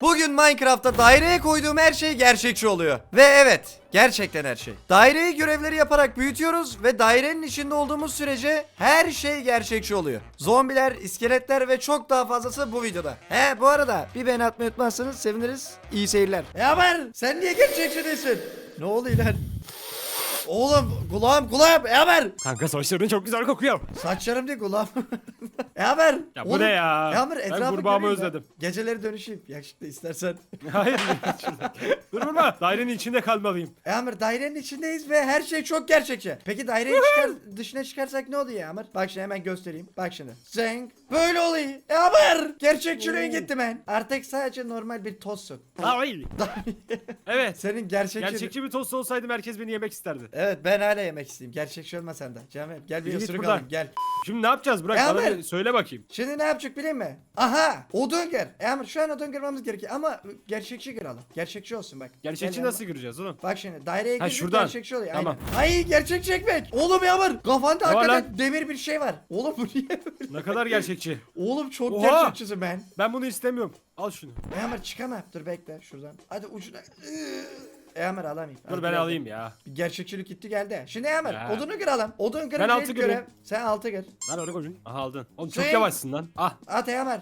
Bugün Minecraft'ta daireye koyduğum her şey gerçekçi oluyor. Ve evet, gerçekten her şey. Daireyi görevleri yaparak büyütüyoruz ve dairenin içinde olduğumuz sürece her şey gerçekçi oluyor. Zombiler, iskeletler ve çok daha fazlası bu videoda. He bu arada bir beğeni atmayı unutmazsanız seviniriz. İyi seyirler. Haber? Sen niye gerçekçi değilsin? Ne oluyor lan? Oğlum kulağım kulağım E haber? Kanka saçların çok güzel kokuyor. Saçlarım değil kulağım. E haber? Ya bu ne ya? E haber Ben etrafı kurbağamı göreyim özledim. Geceleri dönüşeyim yakışıklı istersen. Hayır. Dur vurma. Dairenin içinde kalmalıyım. E Amir dairenin içindeyiz ve her şey çok gerçekçi. Peki dairenin çıkar, dışına çıkarsak ne oluyor Amir? Bak şimdi hemen göstereyim. Bak şimdi. Zeng. Böyle oluyor. E Amir. Gerçekçiliğin gitti ben. Artık sadece normal bir tozsun. Hayır. evet. Senin gerçekçi... Gerçekçi bir tost olsaydım herkes beni yemek isterdi. Evet ben hala yemek isteyeyim. Gerçekçi olma sen de. Cemil gel bir Yürü git ısırık buradan. alayım gel. Şimdi ne yapacağız Burak? Ya Bana bir söyle bakayım. Şimdi ne yapacak bileyim mi? Aha odun gir. Amir şu an odun girmemiz gerekiyor ama gerçekçi giralım. Gerçekçi olsun bak. Gerçekçi Gel nasıl gireceğiz oğlum? Bak şimdi daireye Ha, girince şuradan. gerçekçi oluyor. Tamam. Aynen. Ay gerçekçi ekmek. Oğlum Yağmur kafanda Ne var hakikaten demir bir şey var. Oğlum bu niye böyle? Ne kadar gerçekçi. Oğlum çok Oha! gerçekçisin ben. Ben bunu istemiyorum. Al şunu. Yağmur çıkamam. Dur bekle şuradan. Hadi ucuna. Yağmur alamayayım. Dur ben alayım ya. Bir gerçekçilik gitti geldi. Şimdi Yağmur Ya. odunu kıralım. Odun kırınca Ben altı ilk kırayım. Sen altı kır. Lan oraya koyun. Aha aldın. Oğlum çok yavaşsın lan. Ah. At Yağmur.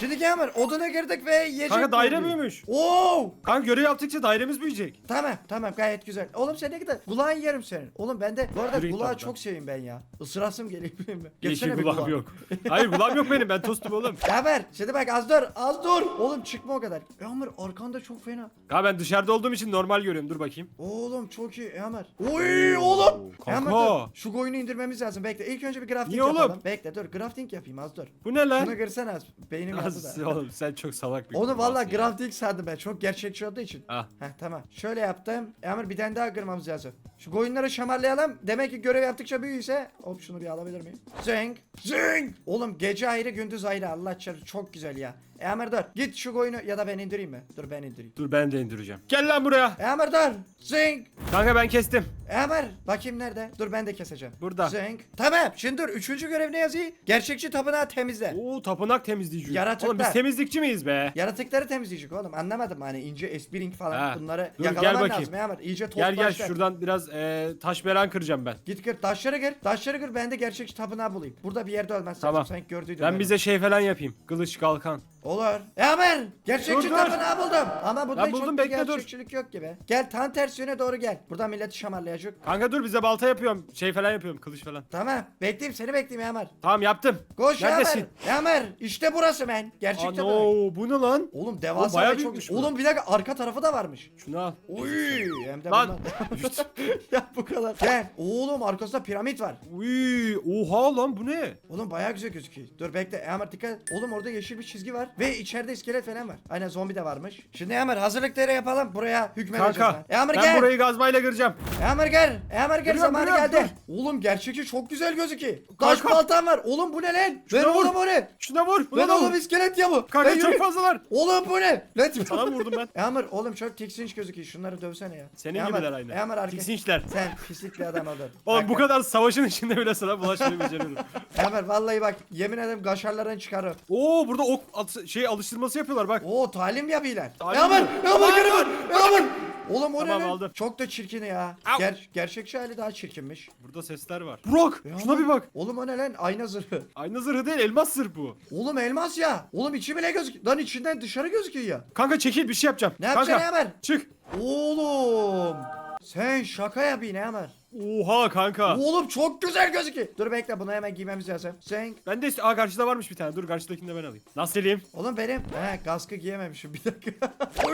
Şimdi Yağmur oduna girdik ve yiyecek Kanka daire bulduk. büyümüş. Oo! Kanka görev yaptıkça dairemiz büyüyecek. Tamam tamam gayet güzel. Oğlum sen ne kadar kulağın yerim senin. Oğlum ben de bu arada Yürü git kulağı çok seveyim ben ya. Isırasım geliyor benim. Geçsene bir kulağım yok. Hayır kulağım yok benim. Ben tostum oğlum. Yaver şimdi bak az dur az dur. Oğlum çıkma o kadar. Yağmur arkanda çok fena. Kanka ben dışarıda olduğum için normal görüyorum. Dur bakayım. Oğlum çok iyi Yağmur. Oy oğlum. Dur. Şu koyunu indirmemiz lazım. Bekle ilk önce bir crafting Niye oğlum? yapalım. Bekle dur crafting yapayım az dur. Bu ne lan? Şunu kırsana az. Beynim yandı Nasıl da. oğlum sen çok salak bir Onu valla kurbağasın ya. crafting sandım ben. Çok gerçekçi olduğu için. Ah. Heh tamam. Şöyle yaptım. Yağmur bir tane daha kırmamız lazım. Şu koyunları şamarlayalım. Demek ki görev yaptıkça büyüyse. Hop şunu bir alabilir miyim? Zing. Zing. Oğlum gece ayrı gündüz ayrı. Allah çarpı çok güzel ya. Yağmur dur. Git şu koyunu ya da ben indireyim mi? Dur ben indireyim. Dur ben de indireceğim. Gel lan buraya. Yağmur dur. Zing. Kanka ben kestim. Yağmur. Bakayım nerede? Dur ben de keseceğim. Burada. Zing. Tamam. Şimdi dur. Üçüncü görev ne yazıyor? Gerçekçi tapınağı temizle. Oo tapınak temizleyici. Yaratıklar. Oğlum biz temizlikçi miyiz be? Yaratıkları temizleyecek oğlum. Anlamadım hani ince espring falan Ha. bunları Dur, yakalaman gel bakayım. lazım Yağmur. İyice toz Gel gel başlar. şuradan biraz e, taş beren kıracağım ben. Git gir taşları gir. Taşları gir ben de gerçekçi tapınağı bulayım. Burada bir yerde ölmez Tamam. Sen gördüydün. Ben beni. bize şey falan yapayım. Kılıç kalkan. Olur. Ya ben gerçekçi Dur, dur. tapınağı buldum. Ama bunda hiç buldum, çok bir bekle, dur. gerçekçilik yok gibi. Gel tam tersi yöne doğru gel. Burada milleti şamarlayacak. Kanka dur bize balta yapıyorum. Şey falan yapıyorum. Kılıç falan. Tamam. Bekleyeyim seni bekleyeyim Yamer. Tamam yaptım. Koş Yamer. Neredesin? Yamer. İşte burası ben. Gerçek Ano tapınak. bu ne lan? Oğlum devasa bayağı ve çok... büyükmüş bu. Oğlum bir dakika arka tarafı da varmış. Şunu al. Uy, hem de Lan. bundan. ya bu kadar. Gel. Oğlum arkasında piramit var. Uy, oha lan bu ne? Oğlum bayağı güzel gözüküyor. Dur bekle. Eamur dikkat. et. Oğlum orada yeşil bir çizgi var. Ve içeride iskelet falan var. Aynen zombi de varmış. Şimdi Eamur hazırlıkları yapalım. Buraya hükmedeceğiz. Kanka lan. Eamur ben gel. burayı gazmayla kıracağım. Eamur gel. Eamur gel Geliyorum, zamanı geliyorum, geldi. Oğlum gerçekçi çok güzel gözüküyor. Taş Kanka. baltam var. Oğlum bu ne lan? Şuna Ver vur. oğlum o ne? Şuna vur. Buna Lan da oğlum vur. iskelet ya bu. Kanka Lan çok yürü. fazlalar. Oğlum bu ne? Lan Sana vurdum ben. Eamur oğlum çok tiksinç gözüküyor. Şunları dövsene ya. Senin Eamur, gibiler aynı. Eamur arka. Tiksinçler. Sen pislik bir adam oldun. Oğlum bu Bak, kadar savaşın içinde bile sana bulaşmayı beceriyorum. Eamur vallahi bak yemin ederim kaşarlarını çıkarır. Oo burada ok at- şey alıştırması yapıyorlar bak. Oo talim yapıyorlar. Talim Yaman, mi? yaman Aman, vur. Yaman. Oğlum o Tamam, ne lan? aldım. Çok da çirkin ya. Au. Ger gerçekçi hali daha çirkinmiş. Burada sesler var. Burak Yaman. şuna bir bak. Oğlum o ne lan? Ayna zırhı. Aynı zırhı değil elmas zırh bu. Oğlum elmas ya. Oğlum içi bile gözüküyor. Lan içinden dışarı gözüküyor ya. Kanka çekil bir şey yapacağım. Ne Kanka, yapacaksın Yaman? Çık. Oğlum. Sen şaka yapıyorsun Yaman. Oha kanka. Oğlum çok güzel gözüküyor. Dur bekle bunu hemen giymemiz lazım. Sen. Ben de aa karşıda varmış bir tane. Dur karşıdakini de ben alayım. Nasıl eleyim? Oğlum benim. He kaskı giyememişim bir dakika.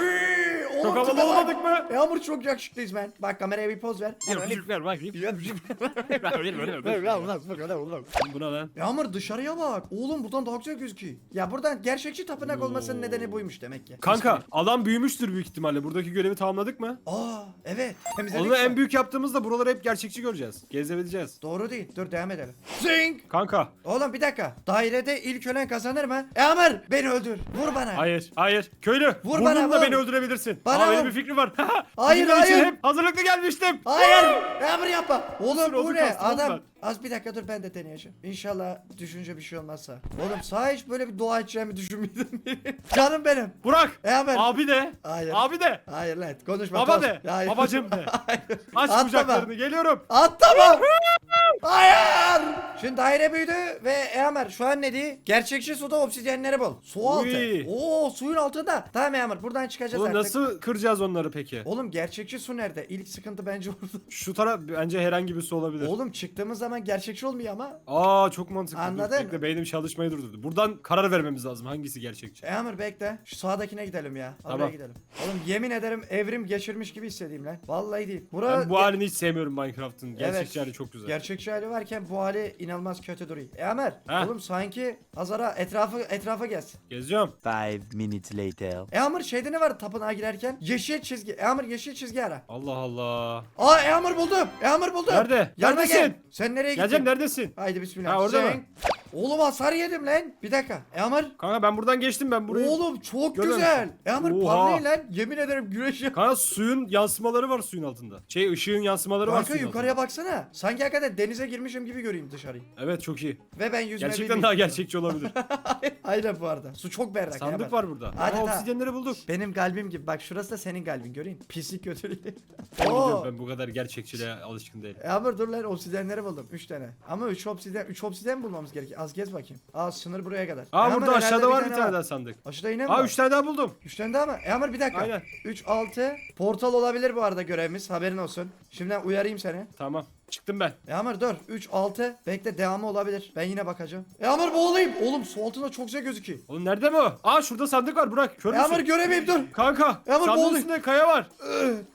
Çok havalı olmadık mı? Yağmur çok yakışıklıyız ben. Bak kameraya bir poz ver. Ver bakayım. Buna lan. Yağmur dışarıya bak. Oğlum buradan daha güzel gözüküyor. Ya buradan gerçekçi tapınak olmasının nedeni buymuş demek ki. Kanka alan büyümüştür büyük ihtimalle. Buradaki görevi tamamladık mı? Aa evet. Temizledik Onu en büyük yaptığımızda buraları hep gerçekçi göreceğiz. Gezebileceğiz. Doğru değil. Dur devam edelim. Zing. Kanka. Oğlum bir dakika. Dairede ilk ölen kazanır mı? Yağmur beni öldür. Vur bana. Hayır, hayır. Köylü. Vur bana, burnunla vur. beni öldürebilirsin. Bana Aa, benim bir fikrim var. Hayır, için hayır. hep hazırlıklı gelmiştim. Hayır. Yağmur yapma. Oğlum Kusur bu oldu, ne? kastım Adam Az bir dakika dur ben de deneyeceğim. İnşallah düşünce bir şey olmazsa. Oğlum sağ hiç böyle bir dua edeceğimi düşünmüyordum. Canım benim. Burak. E hemen. Abi de. Hayır. Abi de. Hayır lan konuşma. Baba toz. de. Hayır. Babacım de. Hayır. Aç Atlama. kucaklarını geliyorum. Atlama. Hayır. Şimdi daire büyüdü ve Eamur şu an ne diye? Gerçekçi suda obsidyenleri bul. Su altı. Uy. Oo suyun altında. Tamam Eamur buradan çıkacağız Oğlum artık. nasıl kıracağız onları peki? Oğlum gerçekçi su nerede? İlk sıkıntı bence orada. Şu taraf bence herhangi bir su olabilir. Oğlum çıktığımız zaman gerçekçi olmuyor ama. Aa çok mantıklı. Anladın Dur, bekle, beynim çalışmayı durdurdu. Buradan karar vermemiz lazım hangisi gerçekçi. Eamur bekle. Şu sağdakine gidelim ya. Oraya Tamam. gidelim. Oğlum yemin ederim evrim geçirmiş gibi hissedeyim lan. Vallahi değil. Bura Ben bu halini hiç sevmiyorum Minecraft'ın. Gerçekçi Evet. hali çok güzel. Gerçekçi hali varken bu hali inanılmaz kötü duruyor. Heh. oğlum sanki Hazara etrafı etrafa gez. Geziyorum. Five minutes later. Eamur şeyde ne var tapınağa girerken? Yeşil çizgi. Eamur yeşil çizgi ara. Allah Allah. Aa Eamur buldum. Eamur buldum. Nerede? Yanıma Neredesin? gel. Sen nereye gittin? Geleceğim neredesin? Haydi bismillah. Ha, orada mı? Oğlum hasar yedim lan. Bir dakika. Eamur. Kanka ben buradan geçtim ben burayı. Oğlum çok Görüyor güzel. Eamur Oha. parlayın lan. Yemin ederim güneş ya. Kanka suyun yansımaları var suyun altında. Şey ışığın yansımaları var Kanka suyun yukarıya baksana. Sanki hakikaten denize girmişim gibi göreyim dışarıyı. Evet çok iyi. Ve ben yüzme Gerçekten bilmiyorum. daha gerçekçi olabilir. Aynen bu arada. Su çok berrak. Sandık Eamur. var burada. Hadi Aa, ta. obsidyenleri bulduk. Benim kalbim gibi. Bak şurası da senin kalbin göreyim. Pislik götürüyor. Ben, Oo. ben bu kadar gerçekçiliğe alışkın değilim. Yağmur dur lan obsidyenleri buldum 3 tane. Ama 3 obsidyen 3 obsidyen bulmamız gerekiyor. Az gez bakayım. Aa sınır buraya kadar. Aa Yağmur, burada aşağıda var bir tane tane daha sandık. Aşağıda yine mi Aa var? 3 tane daha buldum. 3 tane daha mı? Yağmur bir dakika. Aynen. 3 6 portal olabilir bu arada görevimiz. Haberin olsun. Şimdiden uyarayım seni. Tamam. Çıktım ben. Yağmur dur. 3 6 bekle devamı olabilir. Ben yine bakacağım. Yağmur boğulayım. Oğlum su altında çok güzel gözüküyor. Oğlum nerede bu? Aa şurada sandık var Burak. Kör müsün? Yağmur göremeyim dur. Kanka. Yağmur, sandığın boğulayım. üstünde kaya var.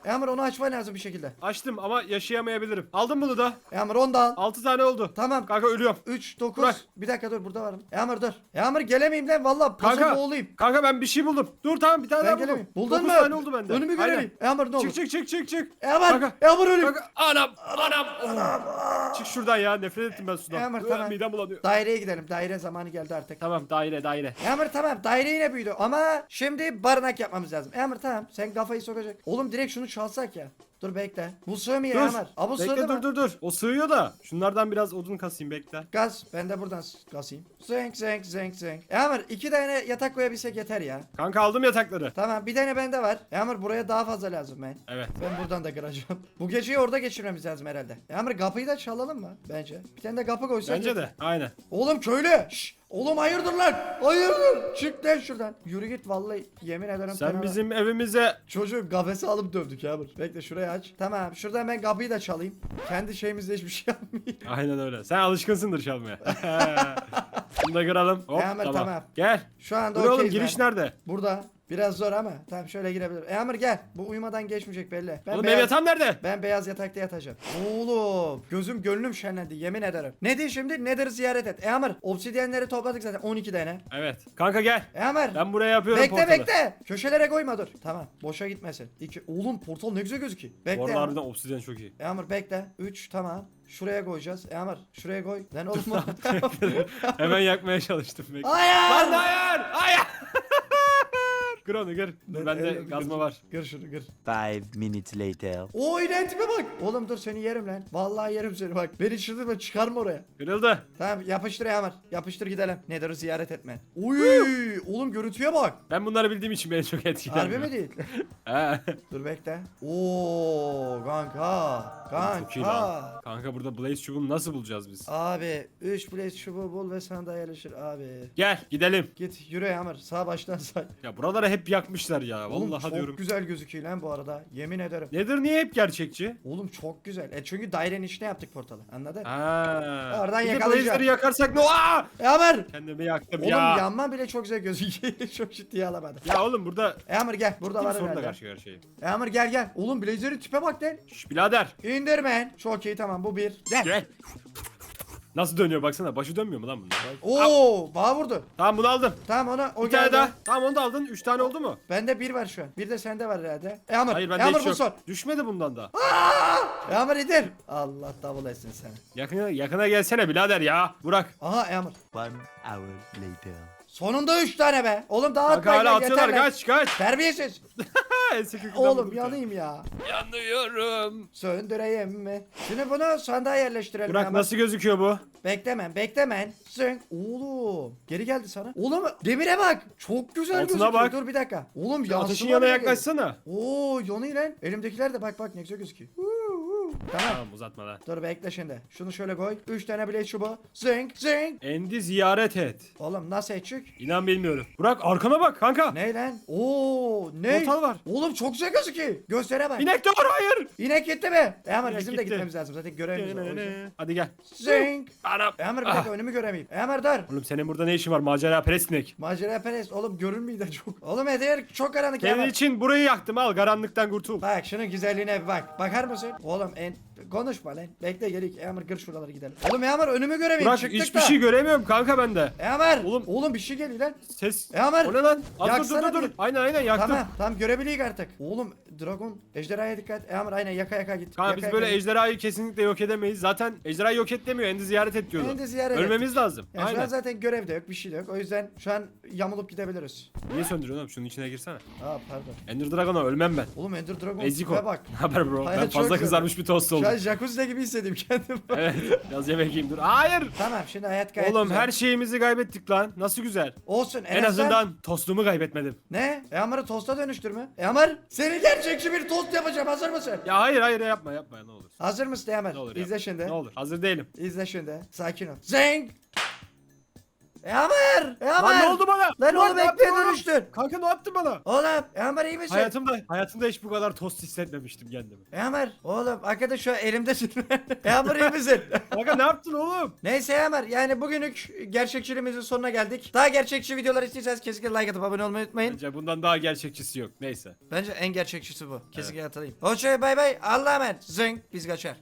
Yağmur onu açman lazım bir şekilde. Açtım ama yaşayamayabilirim. Aldım bunu da. Yağmur onu da al. 6 tane oldu. Tamam. Kanka ölüyorum. 3 9 Bırak. Bir dakika dur burada varım. Yağmur dur. Yağmur gelemeyim lan valla. Kanka. Kanka. boğulayım. Kanka ben bir şey buldum. Dur tamam bir tane Ben daha buldum. Buldun mu? Dokuz tane oldu bende. Önümü Aynen. göreyim. Yağmur ne olur. Çık çık çık çık çık. Yağmur. Kanka. Yağmur ölüm. Kanka anam anam. Çık şuradan ya nefret ettim ben sudan. Ulan, tamam. Midem bulanıyor. Daireye gidelim. Daire zamanı geldi artık. Tamam daire daire. Yağmur tamam. Daire yine büyüdü ama şimdi barınak yapmamız lazım. Yağmur tamam. Sen kafayı sokacak. Oğlum direkt şunu çalsak ya. Dur bekle. Bu sığmıyor Dur. Yağmur. Aa bu Bekle sığdı dur mı? dur dur. O sığıyor da. Şunlardan biraz odun kasayım bekle. Gaz. Ben de buradan s- kasayım. Zenk zenk zenk zenk. Yağmur iki tane yatak koyabilsek yeter ya. Kanka aldım yatakları. Tamam bir tane bende var. Yağmur buraya daha fazla lazım ben. Evet. Ben buradan da kıracağım. Bu geceyi orada geçirmemiz lazım herhalde. Yağmur kapıyı da çalalım mı? Bence. Bir tane de kapı koysak. Bence de. Aynen. Oğlum köylü. Şş, oğlum hayırdır lan? Hayırdır? Çık lan şuradan. Yürü git vallahi yemin ederim. Sen fena- bizim evimize Çocuğu kafese alıp dövdük ya. Bekle şurayı aç. Tamam şuradan ben kapıyı da çalayım. Kendi şeyimizde hiçbir şey yapmayayım. Aynen öyle. Sen alışkınsındır çalmaya. Bunu da kıralım. Hop tamam. tamam. Gel. Şu anda Dur oğlum okeyiz giriş ben. nerede? Burada. Biraz zor ama. Tamam şöyle girebilir. Eamur gel. Bu uyumadan geçmeyecek belli. Ben oğlum benim beyaz, yatağım nerede? ben beyaz yatakta yatacağım. Oğlum gözüm gönlüm şenlendi yemin ederim. Ne diyor şimdi? Nedir ziyaret et. Eamur obsidyenleri topladık zaten 12 tane. Evet. Kanka gel. Eamur. Ben buraya yapıyorum Bekle portalı. bekle. Köşelere koyma dur. Tamam. Boşa gitmesin. İki. Oğlum portal ne güzel gözüküyor. Bekle. Bu arada harbiden obsidyen çok iyi. Eamur bekle. 3 tamam. Şuraya koyacağız. Eamur şuraya koy. Lan oğlum. Hemen yakmaya çalıştım. Bekle. Lan Hayır. hayır! Kır onu kır. Ben- Bende gazma kır. var. Gır şunu gır. Five minutes later. Oo identime bak. Oğlum dur seni yerim lan. Vallahi yerim seni bak. Beni çıldırma çıkarma oraya. Kırıldı. Tamam yapıştır Yağmur. Yapıştır gidelim. Nedir ziyaret etme. Uy, oğlum görüntüye bak. Ben bunları bildiğim için beni çok etkiledi. Harbi mi değil? He. Dur bekle. Oo kanka. Çok iyi Kanka. lan. Kanka burada Blaze çubuğunu nasıl bulacağız biz? Abi 3 blaze çubuğu bul ve sana da yerleşir abi. Gel gidelim. Git yürü Yağmur. Sağ baştan say. Ya buraları hep yakmışlar ya. Oğlum Vallahi çok diyorum. güzel gözüküyor lan bu arada. Yemin ederim. Nedir niye hep gerçekçi? Oğlum çok güzel. E çünkü dairenin içine yaptık portalı. Anladın? Ha. Oradan Bir de yakalayacağım. Blaze'leri yakarsak ne? Aa! Yağmur. Kendimi yaktım Oğlum ya. yanma bile çok güzel gözüküyor. çok ciddiye alamadım. Ya oğlum burada Yağmur gel. Burada kim var sorunla herhalde. karşı karşıyayım. Yağmur gel gel. Oğlum Blazer'in tipe bak lan. Şş birader. İndirmen. Çok iyi tamam bu bir. Gel. Gel. Nasıl dönüyor baksana. Başı dönmüyor mu lan bunun? Oo, bana vurdu. Tamam bunu aldım. Tamam ona o Bir tane geldi. daha. Tamam onu da aldın. Üç tane oldu mu? Bende bir var şu an. Bir de sende var herhalde. Yağmur. Hayır bende Yağmur hiç bu yok. son. Düşmedi bundan da. Yağmur indir. Allah davul etsin seni. Yakına, yakına gelsene birader ya. Burak. Aha Yağmur. One hour later. Sonunda üç tane be. Oğlum daha Kanka atmayın hala lan, yeter atıyorlar. lan. Kaç kaç. Terbiyesiz. Kökünden Oğlum vurdum yanayım ya. Yanıyorum. Söndüreyim mi? Şimdi bunu sandığa yerleştirelim. Burak hemen. nasıl gözüküyor bu? Beklemen beklemen. Zınk. Oğlum. Geri geldi sana. Oğlum demire bak. Çok güzel Altına gözüküyor. bak. Dur bir dakika. Oğlum yansıma Ateşin bile geliyor. yaklaşsana. Oo yanıyor lan. Elimdekiler de bak bak ne güzel gözüküyor. Huu. Tamam. Tamam uzatma lan. Dur bekle şimdi. Şunu şöyle koy. 3 tane blade çubuğu. Zınk zınk. Endi ziyaret et. Oğlum nasıl edecek? İnan bilmiyorum. Burak arkana bak kanka. Ne lan? Oo ne? Portal var. Oğlum çok güzel gözüküyor. Göstere bak. İnek de var hayır. İnek gitti mi? E ama İnek bizim de gitti. gitmemiz lazım. Zaten görevimiz var. o yüzden. Hadi gel. Zınk. Anam. E Amr bir Ah. dakika önümü göremeyeyim. E Amr dur. Oğlum senin burada ne işin var? Macera perest inek. Macera perest. Oğlum görünmüyor da çok. Oğlum Eder çok karanlık. Senin için burayı yaktım al karanlıktan kurtul. Bak şunun güzelliğine bir bak. Bakar mısın? Oğlum en... Konuşma lan. Bekle gelik. Emir gır şuraları gidelim. Oğlum Emir önümü göremiyorum. Burak Çıktık hiçbir da. şey göremiyorum kanka bende. Emir. Oğlum- Oğlum. bir şey geliyor lan. Ses. Emir. O ne lan? Az dur dur dur. bir. Aynen aynen yaktım. Tamam. Tamam görebiliyoruz artık. Oğlum Dragon. Ejderhaya dikkat. Emir aynen yaka yaka git. Kanka Yaka biz yaka böyle git. ejderhayı kesinlikle yok edemeyiz. Zaten ejderhayı yok et demiyor. Endi ziyaret et diyordu. Endi ziyaret Ölmemiz lazım. Yani şu an aynen. zaten görev de yok. Bir şey de yok. O yüzden şu an yamulup gidebiliriz. Niye söndürüyorsun oğlum? Şunun içine girsene. Aa pardon. Ender Dragon'a ölmem ben. Oğlum Ender Dragon. Ezik tipe o. bak. Ne haber bro? Hayat ben fazla kızarmış bir tost Şu an jacuzzi'de gibi hissediyorum kendimi. evet. Biraz yemek yiyeyim dur. Hayır. tamam şimdi hayat gayet Oğlum güzel. her şeyimizi kaybettik lan. Nasıl güzel. Olsun en, En azından tostumu kaybetmedim. Ne? E Amar'ı tosta dönüştürme. E Amar seni gerçekçi bir tost yapacağım hazır mısın? Ya hayır hayır yapma yapma ne olur. Hazır mısın E Amar? Ne olur İzle yapma. şimdi. Ne olur. Hazır değilim. İzle şimdi. Sakin ol. Zeng! E Amar! E Amar! Lan ne oldu bana? Lan oğlum ne ekmeğe dönüştün. Kanka ne yaptın bana? Oğlum E Amar iyi misin? Hayatımda hayatımda hiç bu kadar tost hissetmemiştim kendimi. E Amar! Oğlum arkadaş şu an elimdesin. e Amar iyi misin? Kanka ne yaptın oğlum? Neyse E Amar yani bugünlük gerçekçiliğimizin sonuna geldik. Daha gerçekçi videolar istiyorsanız kesinlikle like atıp abone olmayı unutmayın. Bence bundan daha gerçekçisi yok. Neyse. Bence en gerçekçisi bu. Kesinlikle hatırlayın. Hoşçakalın bay bay. Allah'a emanet. Zeng biz kaçar.